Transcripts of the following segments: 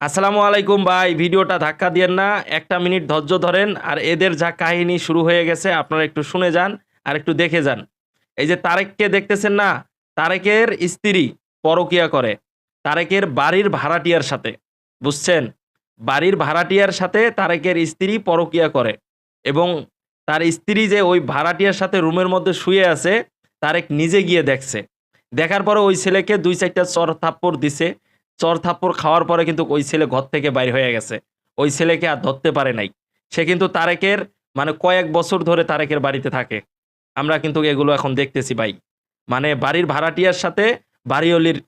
আসসালামু আলাইকুম ভাই, ভিডিওটা ধাক্কা দিয়েন না, একটা মিনিট ধৈর্য ধরেন, আর এদের যা কাহিনী শুরু হয়ে গেছে, আপনারা একটু শুনে যান, আর একটু দেখে যান। এই যে তারেককে দেখতেছেন না, তারেকের স্ত্রী পরকিয়া করে, তারেকের বাড়ির ভাড়াটিয়ার সাথে, বুঝছেন? বাড়ির ভাড়াটিয়ার সাথে তারেকের স্ত্রী পরকিয়া করে, এবং তার স্ত্রী যে ওই ভাড়াটিয়ার সাথে রুমের মধ্যে শুয়ে আছে, তারেক নিজে গিয়ে দেখছে। দেখার পরে ওই ছেলেকে দুই চারটা চর থাপ্পড় দিছে চর থাপ্পড় খাওয়ার পরে কিন্তু ওই ছেলে ঘর থেকে বাইর হয়ে গেছে। ওই ছেলেকে আর ধরতে পারে নাই। সে কিন্তু তারেকের মানে কয়েক বছর ধরে তারেকের বাড়িতে থাকে। আমরা কিন্তু এগুলো এখন দেখতেছি ভাই। মানে বাড়ির ভাড়াটিয়ার সাথে বাড়িওলির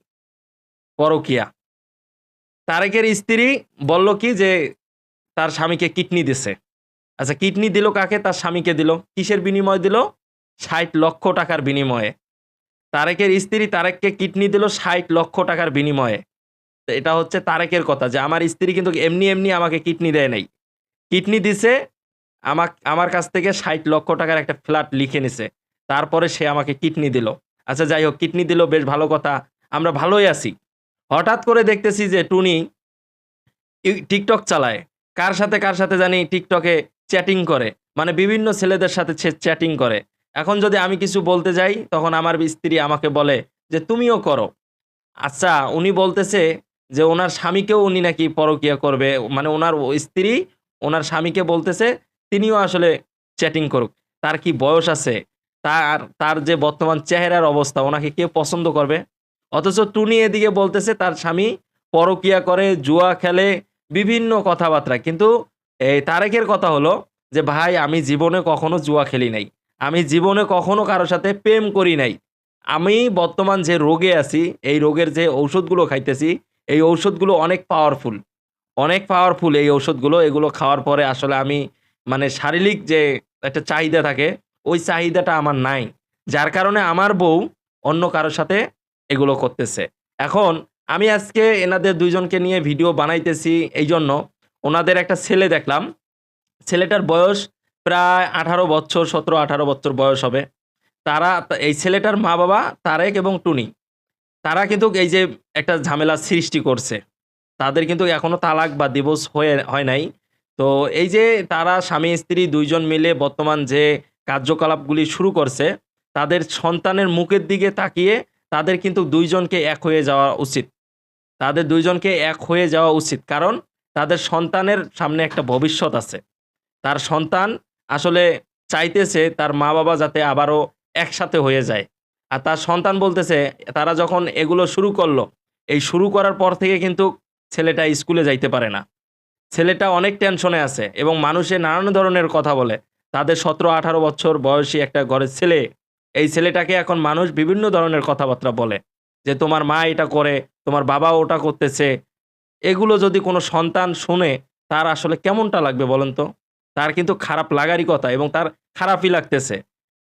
পরকিয়া। তারেকের স্ত্রী বলল কি যে, তার স্বামীকে কিডনি দিছে। আচ্ছা কিডনি দিল কাকে? তার স্বামীকে দিল। কিসের বিনিময় দিল? ষাট লক্ষ টাকার বিনিময়ে। তারেকের স্ত্রী তারেককে কিডনি দিল ষাট লক্ষ টাকার বিনিময়ে। এটা হচ্ছে তারেকের কথা যে আমার স্ত্রী কিন্তু এমনি এমনি আমাকে কিডনি দেয় নাই। কিডনি দিছে, আমাক, আমার কাছ থেকে ষাট লক্ষ টাকার একটা ফ্ল্যাট লিখে নিছে, তারপরে সে আমাকে কিডনি দিল। আচ্ছা যাই হোক, কিডনি দিল, বেশ ভালো কথা, আমরা ভালোই আছি। হঠাৎ করে দেখতেছি যে টুনি টিকটক চালায়। কার সাথে কার সাথে জানি টিকটকে চ্যাটিং করে মানে বিভিন্ন ছেলেদের সাথে সে চ্যাটিং করে। এখন যদি আমি কিছু বলতে যাই, তখন আমার স্ত্রী আমাকে বলে যে, তুমিও করো। আচ্ছা উনি বলতেছে যে ওনার স্বামীকেও উনি নাকি পরকিয়া করবে মানে ওনার স্ত্রী ওনার স্বামীকে বলতেছে, তিনিও আসলে চ্যাটিং করুক। তার কি বয়স আছে? তার তার যে বর্তমান চেহারার অবস্থা, ওনাকে কে পছন্দ করবে? অথচ টুনি এদিকে বলতেছে, তার স্বামী পরকিয়া করে, জুয়া খেলে, বিভিন্ন কথাবার্তা। কিন্তু এই তারেকের কথা হলো যে, ভাই, আমি জীবনে কখনো জুয়া খেলি নাই। আমি জীবনে কখনো কারোর সাথে প্রেম করি নাই। আমি বর্তমান যে রোগে আছি, এই রোগের যে ঔষধগুলো খাইতেছি এই ঔষধগুলো অনেক পাওয়ারফুল অনেক পাওয়ারফুল এই ঔষধগুলো। এগুলো খাওয়ার পরে আসলে আমি মানে শারীরিক যে একটা চাহিদা থাকে, ওই চাহিদাটা আমার নাই। যার কারণে আমার বউ অন্য কারোর সাথে এগুলো করতেছে। এখন আমি আজকে এনাদের দুইজনকে নিয়ে ভিডিও বানাইতেছি এই জন্য ওনাদের একটা ছেলে দেখলাম। ছেলেটার বয়স প্রায় আঠারো বছর, সতেরো আঠারো বছর বয়স হবে। তারা, এই ছেলেটার মা বাবা তারেক এবং টুনি। তারা কিন্তু এই যে একটা ঝামেলা সৃষ্টি করছে, তাদের কিন্তু এখনও তালাক বা দিবস হয়ে, হয় নাই। তো এই যে তারা স্বামী, স্ত্রী দুইজন মিলে বর্তমান যে কার্যকলাপগুলি শুরু করছে, তাদের সন্তানের মুখের দিকে তাকিয়ে তাদের কিন্তু দুইজনকে এক হয়ে যাওয়া উচিত। তাদের দুইজনকে এক হয়ে যাওয়া উচিত। কারণ তাদের সন্তানের সামনে একটা ভবিষ্যৎ আছে। তার সন্তান আসলে চাইতেছে তার মা বাবা যাতে আবারও একসাথে হয়ে যায়। আর তার সন্তান বলতেছে, তারা যখন এগুলো শুরু করল, এই শুরু করার পর থেকে কিন্তু ছেলেটা স্কুলে যাইতে পারে না। ছেলেটা অনেক টেনশনে আছে এবং মানুষে নানান ধরনের কথা বলে। তাদের সতেরো, আঠারো বছর বয়সী একটা ঘরের ছেলে, এই ছেলেটাকে এখন মানুষ বিভিন্ন ধরনের কথাবার্তা বলে যে, তোমার মা এটা করে, তোমার বাবা ওটা করতেছে। এগুলো যদি কোনো সন্তান শুনে, তার আসলে কেমনটা লাগবে বলেন তো? তার কিন্তু খারাপ লাগারই কথা এবং তার খারাপই লাগতেছে।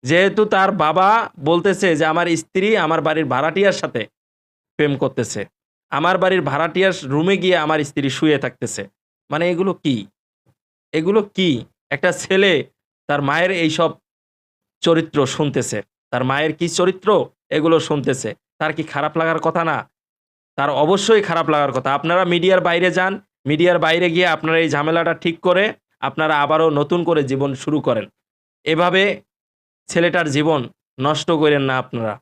যেহেতু তার বাবা বলতেছে যে আমার স্ত্রী আমার বাড়ির ভাড়াটিয়ার সাথে প্রেম করতেছে, আমার বাড়ির ভাড়াটিয়ার রুমে গিয়ে আমার স্ত্রী শুয়ে থাকতেছে। মানে এগুলো কি? এগুলো কি? একটা ছেলে তার মায়ের এইসব চরিত্র শুনতেছে। তার মায়ের কি চরিত্র? এগুলো শুনতেছে। তার কি খারাপ লাগার কথা না? তার অবশ্যই খারাপ লাগার কথা। আপনারা মিডিয়ার বাইরে যান, মিডিয়ার বাইরে গিয়ে আপনারা এই ঝামেলাটা ঠিক করে আপনারা আবারও নতুন করে জীবন শুরু করেন। এভাবে ছেলেটার জীবন নষ্ট করেন না আপনারা।